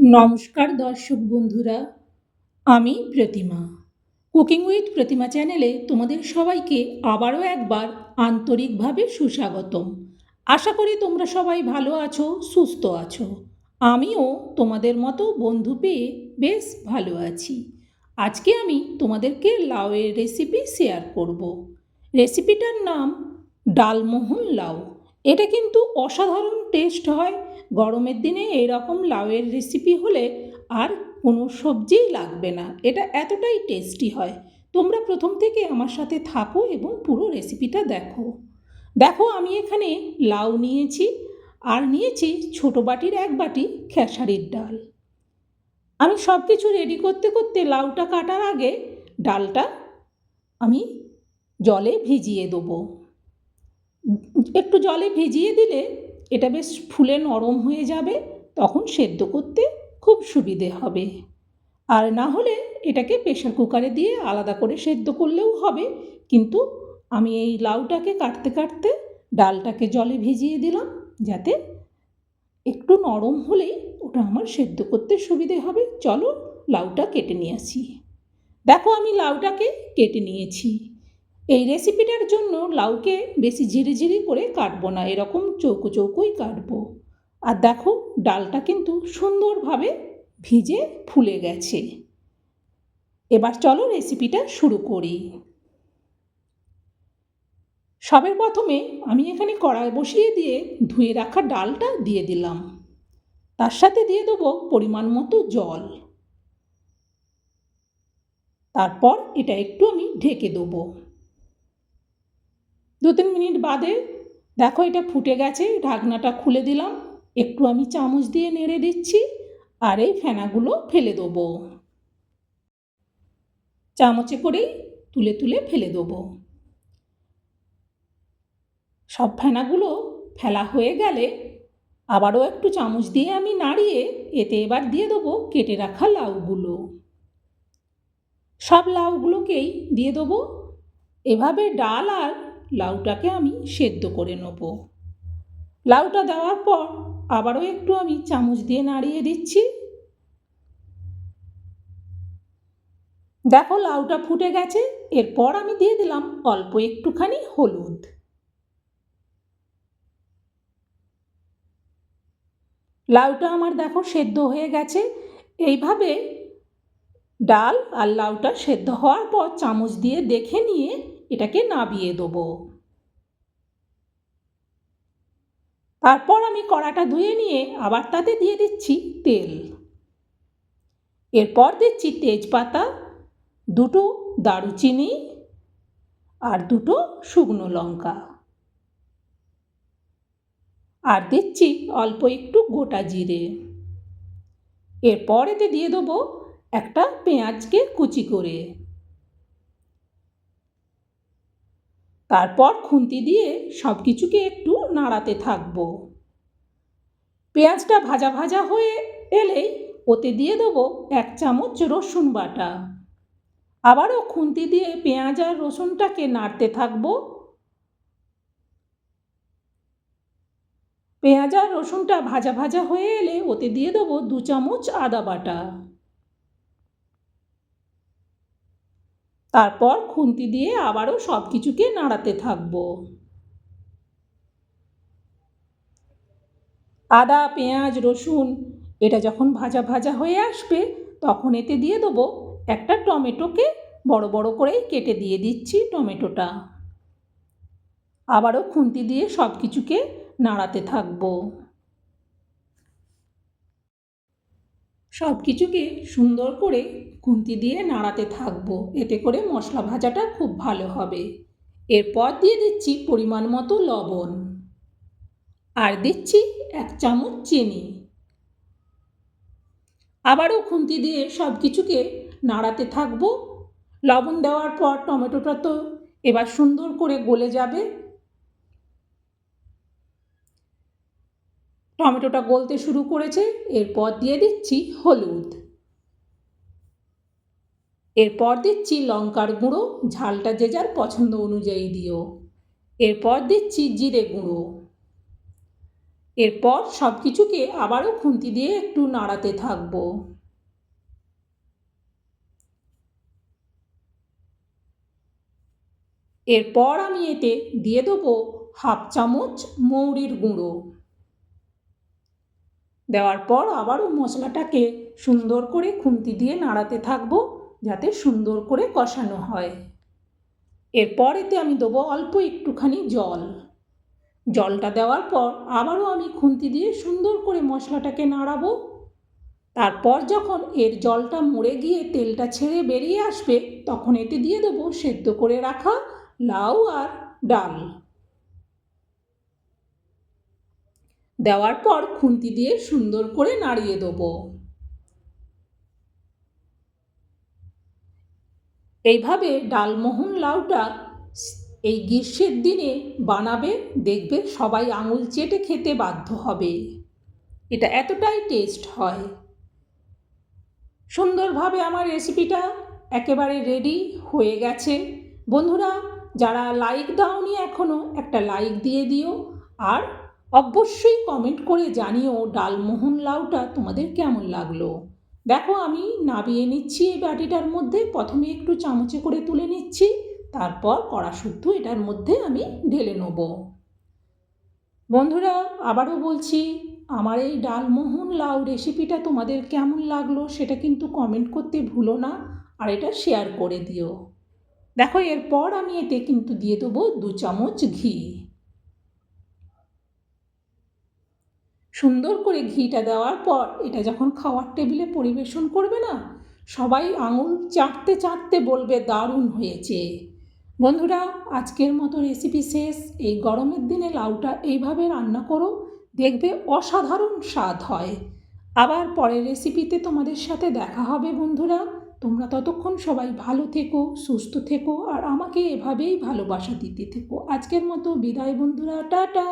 নমস্কার দর্শক বন্ধুরা, আমি প্রতিমা। কুকিং উইথ প্রতিমা চ্যানেলে তোমাদের সবাইকে আবারও একবার আন্তরিকভাবে সুস্বাগতম। আশা করি তোমরা সবাই ভালো আছো, সুস্থ আছো। আমিও তোমাদের মতো বন্ধু পেয়ে বেশ ভালো আছি। আজকে আমি তোমাদেরকে লাউয়ের রেসিপি শেয়ার করব। রেসিপিটার নাম ডালমোহন লাউ। এটা কিন্তু অসাধারণ টেস্ট হয়। গরমের দিনে এরকম লাউয়ের রেসিপি হলে আর কোনো সবজিই লাগবে না। এটা এতটাই টেস্টি হয়। তোমরা প্রথম থেকে আমার সাথে থাকো এবং পুরো রেসিপিটা দেখো। দেখো, আমি এখানে লাউ নিয়েছি আর নিয়েছি ছোটো বাটির এক বাটি খেসারির ডাল। আমি সব কিছু রেডি করতে করতে লাউটা কাটার আগে ডালটা আমি জলে ভিজিয়ে দেবো। একটু জলে ভিজিয়ে দিলে এটা বেশ ফুলে নরম হয়ে যাবে, তখন সেদ্ধ করতে খুব সুবিধে হবে। আর না হলে এটাকে প্রেশার কুকারে দিয়ে আলাদা করে সেদ্ধ করলেও হবে, কিন্তু আমি এই লাউটাকে কাটতে কাটতে ডালটাকে জলে ভিজিয়ে দিলাম, যাতে একটু নরম হলেই ওটা আমার সেদ্ধ করতে সুবিধে হবে। চলো লাউটা কেটে নিয়ে আসি। দেখো আমি লাউটাকে কেটে নিয়েছি। এই রেসিপিটার জন্য লাউকে বেশি ঝিরিঝিরি করে কাটবো না, এরকম চৌকো চৌকোই কাটবো। আর দেখো, ডালটা কিন্তু সুন্দরভাবে ভিজে ফুলে গেছে। এবার চলো রেসিপিটা শুরু করি। সবের প্রথমে আমি এখানে কড়াই বসিয়ে দিয়ে ধুয়ে রাখা ডালটা দিয়ে দিলাম। তার সাথে দিয়ে দেবো পরিমাণ মতো জল। তারপর এটা একটু আমি ঢেকে দেবো। দু তিন মিনিট বাদে দেখো এটা ফুটে গেছে, ঢাকনাটা খুলে দিলাম, একটু আমি চামচ দিয়ে নেড়ে দিচ্ছি আর এই ফেনাগুলো ফেলে দেবো। চামচে করেই তুলে তুলে ফেলে দেবো। সব ফেনাগুলো ফেলা হয়ে গেলে আবারও একটু চামচ দিয়ে আমি নাড়িয়ে এতে এবার দিয়ে দেবো কেটে রাখা লাউগুলো। সব লাউগুলোকেই দিয়ে দেবো। এভাবে ডাল আর লাউটাকে আমি সেদ্ধ করে নেব। লাউটা দেওয়ার পর আবারও একটু আমি চামচ দিয়ে নাড়িয়ে দিচ্ছি। দেখো লাউটা ফুটে গেছে, এরপর আমি দিয়ে দিলাম অল্প একটুখানি হলুদ। লাউটা আমার দেখো সেদ্ধ হয়ে গেছে, এইভাবে ডাল আর লাউটা সেদ্ধ হওয়ার পর চামচ দিয়ে দেখে নিয়ে এটাকে নাবিয়ে দেবো। তারপর আমি কড়াটা ধুয়ে নিয়ে আবার তাতে দিয়ে দিচ্ছি তেল। এরপর দিচ্ছি তেজপাতা, দুটো দারুচিনি আর দুটো শুকনো লঙ্কা। আর দিচ্ছি অল্প একটু গোটা জিরে। এরপর এতে দিয়ে দেবো একটা পেঁয়াজকে কুচি করে। তারপর খুন্তি দিয়ে সব কিছুকে একটু নাড়াতে থাকব। পেঁয়াজটা ভাজা ভাজা হয়ে এলেই ওতে দিয়ে দেবো এক চামচ রসুন বাটা। আবারও খুন্তি দিয়ে পেঁয়াজ আর রসুনটাকে নাড়তে থাকব। পেঁয়াজ আর রসুনটা ভাজা ভাজা হয়ে এলে ওতে দিয়ে দেবো দু চামচ আদা বাটা। তারপর খুন্তি দিয়ে আবারও সব কিছুকে নাড়াতে থাকব। আদা, পেঁয়াজ, রসুন, এটা যখন ভাজা ভাজা হয়ে আসবে, তখন এতে দিয়ে দেবো একটা টমেটোকে, বড় বড় করেই কেটে দিয়ে দিচ্ছি টমেটোটা। আবারও খুন্তি দিয়ে সব কিছুকে নাড়াতে থাকব। সব কিছুকে সুন্দর করে খুন্তি দিয়ে নাড়াতে থাকব। এতে করে মশলা ভাজাটা খুব ভালো হবে। এরপর দিয়ে দিচ্ছি পরিমাণ মতো লবণ। আর দিচ্ছি এক চামচ চিনি। আবারও খুন্তি দিয়ে সব কিছুকে নাড়াতে থাকব। লবণ দেওয়ার পর টমেটোটা তো এবার সুন্দর করে গলে যাবে। টমেটোটা গলতে শুরু করেছে, এরপর দিয়ে দিচ্ছি হলুদ। এরপর দিচ্ছি লঙ্কার গুঁড়ো, ঝালটা যে যার পছন্দ অনুযায়ী দিও। এরপর দিচ্ছি জিরে গুঁড়ো। এরপর সব কিছুকে আবারও খুন্তি দিয়ে একটু নাড়াতে থাকব। এরপর আমি এতে দিয়ে দেবো হাফ চামচ মৌরির গুঁড়ো। দেওয়ার পর আবারও মশলাটাকে সুন্দর করে খুন্তি দিয়ে নাড়াতে থাকব, যাতে সুন্দর করে কষানো হয়। এরপর এতে আমি দেবো অল্প একটুখানি জল। জলটা দেওয়ার পর আবারও আমি খুন্তি দিয়ে সুন্দর করে মশলাটাকে নাড়াবো। তারপর যখন এর জলটা মরে গিয়ে তেলটা ছেড়ে বেরিয়ে আসবে, তখন এতে দিয়ে দেবো সেদ্ধ করে রাখা লাউ আর ডাল। দেওয়ার পর খুন্তি দিয়ে সুন্দর করে নাড়িয়ে দেবো। এইভাবে ডালমোহন লাউটা এই গ্রীষ্মের দিনে বানাবে, দেখবে সবাই আঙুল চেটে খেতে বাধ্য হবে। এটা এতটাই টেস্ট হয়। সুন্দরভাবে আমার রেসিপিটা একেবারে রেডি হয়ে গেছে। বন্ধুরা, যারা লাইক দাওনি এখনও একটা লাইক দিয়ে দিও। আর অবশ্যই কমেন্ট করে জানিও ডালমোহন লাউটা তোমাদের কেমন লাগল। দেখো আমি নাবিয়ে নিচ্ছি এই বাটিটার মধ্যে, প্রথমে একটু চামচে করে তুলে নিচ্ছি, তারপর কড়া শুদ্ধ এটার মধ্যে আমি ঢেলে নেব। বন্ধুরা, আবারও বলছি, আমার এই ডালমোহন লাউ রেসিপিটা তোমাদের কেমন লাগল সেটা কিন্তু কমেন্ট করতে ভুলো না, আর এটা শেয়ার করে দিও। দেখো, এরপর আমি এতে কিন্তু দিয়ে দেবো দু চামচ ঘি। সুন্দর করে ঘিটা দেওয়ার পর এটা যখন খাওয়ার টেবিলে পরিবেশন করবে না, সবাই আঙুল চাটতে চাটতে বলবে, দারুণ হয়েছে। বন্ধুরা, আজকের মতো রেসিপি শেষ। এই গরমের দিনে লাউটা এইভাবে রান্না করো, দেখবে অসাধারণ স্বাদ হয়। আবার পরের রেসিপিতে তোমাদের সাথে দেখা হবে বন্ধুরা। তোমরা ততক্ষণ সবাই ভালো থেকো, সুস্থ থেকো, আর আমাকে এভাবেই ভালোবাসা দিতে থেকো। আজকের মতো বিদায় বন্ধুরা, টাটা।